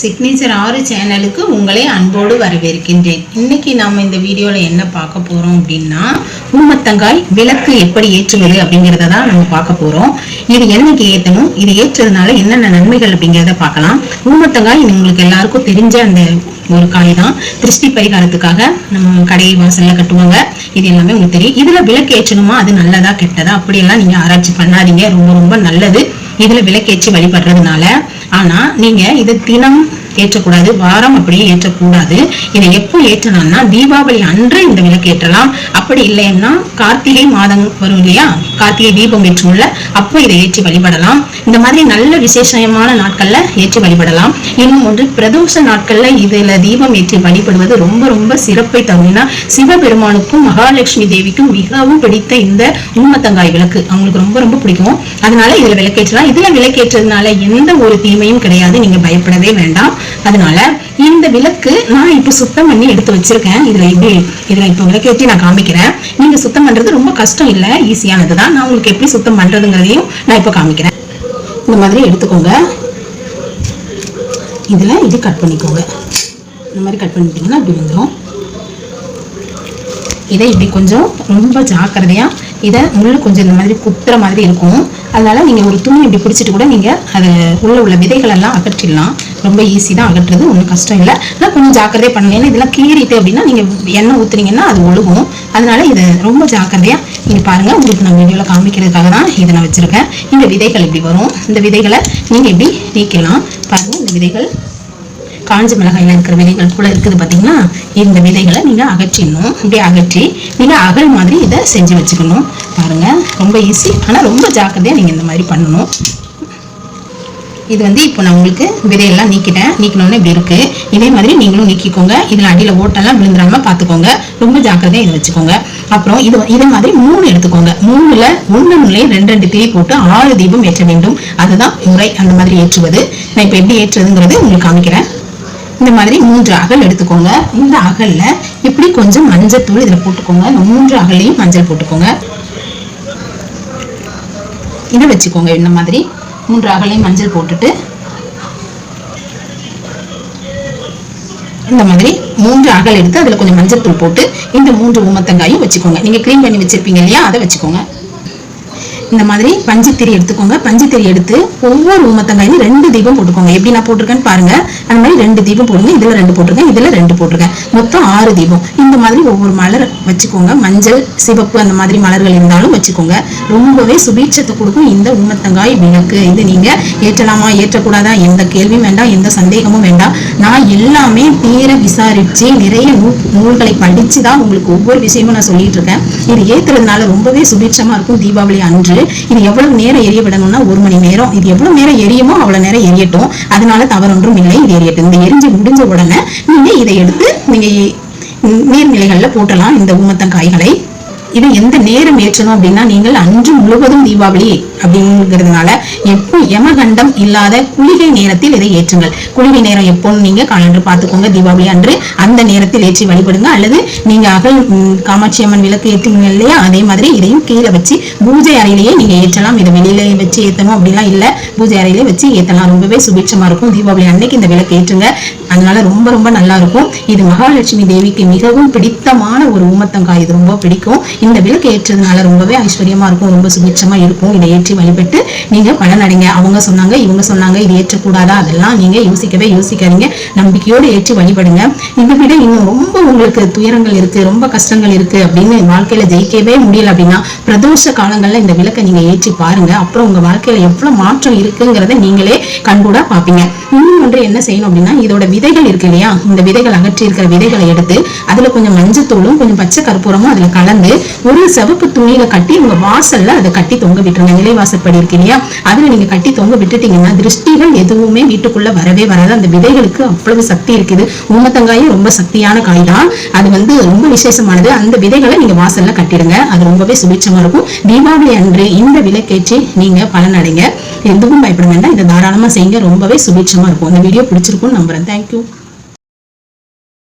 Signature ஆறு சேனலுக்கு உங்களை அன்போடு வரவேற்கின்றேன். இன்னைக்கு நாம இந்த வீடியோவில் என்ன பார்க்க போறோம் அப்படின்னா ஊமத்தங்காய் விளக்கு எப்படி ஏற்றுவது அப்படிங்கிறத தான் நம்ம பார்க்க போறோம். இது என்னைக்கு ஏற்றணும் இது ஏற்றுறதுனால என்னென்ன நன்மைகள் அப்படிங்கிறத பார்க்கலாம். ஊமத்தங்காய் உங்களுக்கு எல்லாருக்கும் தெரிஞ்ச அந்த ஒரு காய் தான். திருஷ்டி பரிகாரத்துக்காக நம்ம கடை வாசலில் கட்டுவாங்க. இது எல்லாமே உங்களுக்கு தெரியும். இதில் விளக்கு ஏற்றணுமா? அது நல்லதா கெட்டதா? அப்படியெல்லாம் நீங்க ஆராய்ச்சி பண்ணாதீங்க. ரொம்ப ரொம்ப நல்லது. இதுல விளக்கேற்றி வழிபடுறதுனால. ஆனா நீங்க இது தினம் ஏற்றக்கூடாது வாரம் அப்படியே ஏற்றக்கூடாது. இதை எப்போ ஏற்றலாம்னா தீபாவளி அன்று இந்த விளக்கு ஏற்றலாம். அப்படி இல்லைன்னா கார்த்திகை மாதம் வரும் இல்லையா? கார்த்திகை தீபம் ஏற்றும்ல அப்போ இதை ஏற்றி வழிபடலாம். இந்த மாதிரி நல்ல விசேஷமான நாட்கள்ல ஏற்றி வழிபடலாம். இன்னும் ஒன்று பிரதோஷ நாட்கள்ல இதுல தீபம் ஏற்றி வழிபடுவது ரொம்ப ரொம்ப சிறப்பை தரும்னா சிவபெருமானுக்கும் மகாலட்சுமி தேவிக்கும் மிகவும் பிடித்த இந்த உண்மத்தங்காய் விளக்கு. அவங்களுக்கு ரொம்ப ரொம்ப பிடிக்கும். அதனால இதுல விளக்கேற்றலாம். இதுல விளக்கேற்றதுனால எந்த ஒரு தீமையும் கிடையாது. நீங்க பயப்படவே வேண்டாம். அதனால இந்த விளக்கு நான் இப்போ சுத்தம் பண்ணி எடுத்து வச்சிருக்கேன். இதுல எப்படி இதுல இப்போ விளக்கேற்றி நான் காமிக்கிறேன். நீங்க சுத்தம் பண்றது ரொம்ப கஷ்டம் இல்லை ஈஸியானது தான் நான் உங்களுக்கு எப்படி சுத்தம் பண்றதுங்கிறதையும் நான் இப்போ காமிக்கிறேன். இந்த மாதிரி எடுத்துக்கோங்க. இதில் இது கட் பண்ணிக்கோங்க. இந்த மாதிரி கட் பண்ணிட்டீங்கன்னா அப்படி வந்துடும் இதை இப்படி கொஞ்சம் ரொம்ப ஜாக்கிரதையாக இதை முள்ளு கொஞ்சம் இந்த மாதிரி குத்துற மாதிரி இருக்கும். அதனால் நீங்கள் ஒரு துணி இப்படி பிடிச்சிட்டு கூட நீங்கள் அதை உள்ள உள்ள விதைகளெல்லாம் அகற்றிடலாம். ரொம்ப ஈஸி தான் அகற்றுறது ஒன்றும் கஷ்டம் இல்லை. ஆனால் கொஞ்சம் ஜாக்கிரதையாக பண்ணணும் ஏன்னா இதெல்லாம் கீறிட்டு அப்படின்னா நீங்கள் எண்ணெய் ஊத்துனீங்கன்னா அது ஒழுகும். அதனால இதை ரொம்ப ஜாக்கிரதையாக நீங்கள் பாருங்கள் உங்களுக்கு நான் வீடியோவில் காமிக்கிறதுக்காக தான் இதை நான் வச்சுருக்கேன். இந்த விதைகள் இப்படி வரும். இந்த விதைகளை நீங்கள் இப்படி நீக்கலாம். பாருங்கள் இந்த விதைகள் காஞ்ச மிளகாயில் இருக்கிற விதைகள் கூட இருக்குது பார்த்தீங்கன்னா இந்த விதைகளை நீங்கள் அகற்றிடணும். அப்படியே அகற்றி நீங்கள் அகல் மாதிரி இதை செஞ்சு வச்சுக்கணும். பாருங்க ரொம்ப ஈஸி ஆனால் ரொம்ப ஜாக்கிரதையாக நீங்கள் இந்த மாதிரி பண்ணணும். இது வந்து இப்போ நான் உங்களுக்கு விதையெல்லாம் நீக்கிட்டேன். நீக்கணும்னு இப்படி இருக்கு. இதே மாதிரி நீங்களும் நீக்கிக்கோங்க. இதில் அடியில் ஓட்டெல்லாம் விழுந்துடாம பார்த்துக்கோங்க. ரொம்ப ஜாக்கிரதையாக இதை வச்சுக்கோங்க. அப்புறம் இது இதே மாதிரி மூணு எடுத்துக்கோங்க. மூணுல ஒண்ணுலயே ரெண்டு ரெண்டு திரி போட்டு ஆறு தீபம் ஏற்ற வேண்டும். அதுதான் முறை அந்த மாதிரி ஏற்றுவது. நான் இப்போ எப்படி ஏற்றுறதுங்கிறது உங்களுக்கு காமிக்கிறேன். இந்த மாதிரி மூன்று அகல் எடுத்துக்கோங்க. இந்த அகல்ல இப்படி கொஞ்சம் மஞ்சள் தூள் இதில் போட்டுக்கோங்க. இந்த மூன்று அகலையும் மஞ்சள் போட்டுக்கோங்க. இதை வச்சுக்கோங்க. இந்த மாதிரி மூன்று அகலையும் மஞ்சள் போட்டுட்டு இந்த மாதிரி மூன்று அகல் எடுத்து அதுல கொஞ்சம் மஞ்சள் தூள் போட்டு இந்த மூன்று ஊமத்தங்காயும் வச்சுக்கோங்க. நீங்க க்ளீன் பண்ணி வச்சிருப்பீங்க இல்லையா? அதை வச்சுக்கோங்க. இந்த மாதிரி பஞ்சுத்திரி எடுத்துக்கோங்க. பஞ்சுத்திரி எடுத்து ஒவ்வொரு ஊமத்தங்காயிலும் ரெண்டு தீபம் போட்டுக்கோங்க. எப்படி நான் போட்டிருக்கேன்னு பாருங்க. அந்த மாதிரி ரெண்டு தீபம் போடுங்க. இதுல ரெண்டு போட்டிருக்கேன். இதுல ரெண்டு போட்டிருக்கேன். மொத்தம் ஆறு தீபம். இந்த மாதிரி ஒவ்வொரு மலர் வச்சுக்கோங்க. மஞ்சள் சிவப்பு அந்த மாதிரி மலர்கள் இருந்தாலும் வச்சுக்கோங்க. ரொம்பவே சுபீட்சத்தை கொடுக்கும் இந்த ஊமத்தங்காய் விளக்கு. இது நீங்க ஏற்றலாமா ஏற்றக்கூடாதா? எந்த கேள்வியும் வேண்டாம். எந்த சந்தேகமும் வேண்டாம். நான் எல்லாமே தீர விசாரிச்சு நிறைய நூல்களை படிச்சு தான் உங்களுக்கு ஒவ்வொரு விஷயமும் நான் சொல்லிட்டு இருக்கேன். இது ஏத்துறதுனால ரொம்பவே சுபீட்சமா இருக்கும் தீபாவளி அன்று. இது எவ்வளவு நேரம் எரிய விடணும்னா ஒரு மணி நேரம். இது எவ்வளவு நேரம் எரியுமோ அவ்வளவு நேரம் எரியட்டும். அதனால தவறொன்றும் இல்லை இது எரியட்டும். இந்த எரிஞ்சு முடிஞ்ச உடனே நீங்க இதை எடுத்து நீங்க நீர்நிலைகள்ல போட்டலாம் இந்த ஊமத்தங்காய்களை இது எந்த நேரம் ஏற்றணும் அப்படின்னா நீங்கள் அன்று முழுவதும் தீபாவளி அப்படிங்கிறதுனால யமகண்டம் இல்லாத குளிகை நேரத்தில் இதை ஏற்றுங்கள். குளிகை நேரம் எப்போன்னு நீங்க காலண்டர் பார்த்துக்கோங்க தீபாவளி அன்று அந்த நேரத்தில் ஏற்றி வழிபடுங்க. அல்லது நீங்க அகல் காமாட்சி அம்மன் விளக்கு ஏற்றுங்க இல்லையா? அதே மாதிரி இதையும் கீழே வச்சு பூஜை அறையிலேயே நீங்க ஏற்றலாம். இதை வெளியில வச்சு ஏத்தணும் அப்படிலாம் இல்ல. பூஜை அறையிலே வச்சு ஏத்தலாம். ரொம்பவே சுபிட்சமா இருக்கும். தீபாவளி அன்னைக்கு இந்த விளக்கு ஏற்றுங்க. அதனால ரொம்ப ரொம்ப நல்லா இருக்கும். இது மகாலட்சுமி தேவிக்கு மிகவும் பிடித்தமான ஒரு ஊமத்தங்காய் இது ரொம்ப பிடிக்கும். இந்த விளக்கு ஏற்றதுனால ரொம்பவே ஐஸ்வர்யமா இருக்கும். ரொம்ப சுபிட்சமா இருக்கும். இதை ஏற்றி வழிபட்டு நீங்க பலன் அடைங்க அவங்க சொன்னாங்க இவங்க சொன்னாங்க இது ஏற்றக்கூடாதா? அதெல்லாம் நீங்க யோசிக்கவே யோசிக்காதீங்க. நம்பிக்கையோடு ஏற்றி வழிபடுங்க. இதை விட இன்னும் ரொம்ப உங்களுக்கு துயரங்கள் இருக்கு ரொம்ப கஷ்டங்கள் இருக்கு அப்படின்னு வாழ்க்கையில ஜெயிக்கவே முடியல அப்படின்னா பிரதோஷ காலங்கள்ல இந்த விளக்கை நீங்க ஏற்றி பாருங்க. அப்புறம் உங்க வாழ்க்கையில எவ்வளவு மாற்றம் இருக்குங்கிறத நீங்களே கண்கூட பாப்பீங்க இன்னும் ஒன்று என்ன செய்யணும் அப்படின்னா இதோட விதைகள் இருக்கு இல்லையா? இந்த விதைகள் அகற்றி இருக்கிற விதைகளை எடுத்து அதுல கொஞ்சம் மஞ்சத்தூளும் கொஞ்சம் பச்சை கற்பூரமும் அதுல கலந்து ஒரு சிவப்பு துணியில கட்டி உங்க வாசல்ல அதை கட்டி தொங்க விட்டுருங்க. நிலைவாசப்படி இருக்கு இல்லையா? அதுல நீங்க கட்டி தொங்க விட்டுட்டீங்கன்னா திருஷ்டிகள் எதுவுமே வீட்டுக்குள்ள வரவே வராது. அந்த விதைகளுக்கு அவ்வளவு சக்தி இருக்குது. ஊமத்தங்காயும் ரொம்ப சக்தியான காய் தான் அது வந்து ரொம்ப விசேஷமானது. அந்த விதைகளை நீங்க வாசல்ல கட்டிடுங்க. அது ரொம்பவே சுபிச்சமா இருக்கும். தீபாவளி அன்று இந்த விளக்கேற்றி நீங்க பலனடைங்க எதுவும் பயப்பட வேண்டாம். இதை தாராளமா செய்யுங்க. ரொம்பவே சுபிச்சமா இருக்கும். இந்த வீடியோ பிடிச்சிருக்கும் நம்புறேன். தேங்க்யூ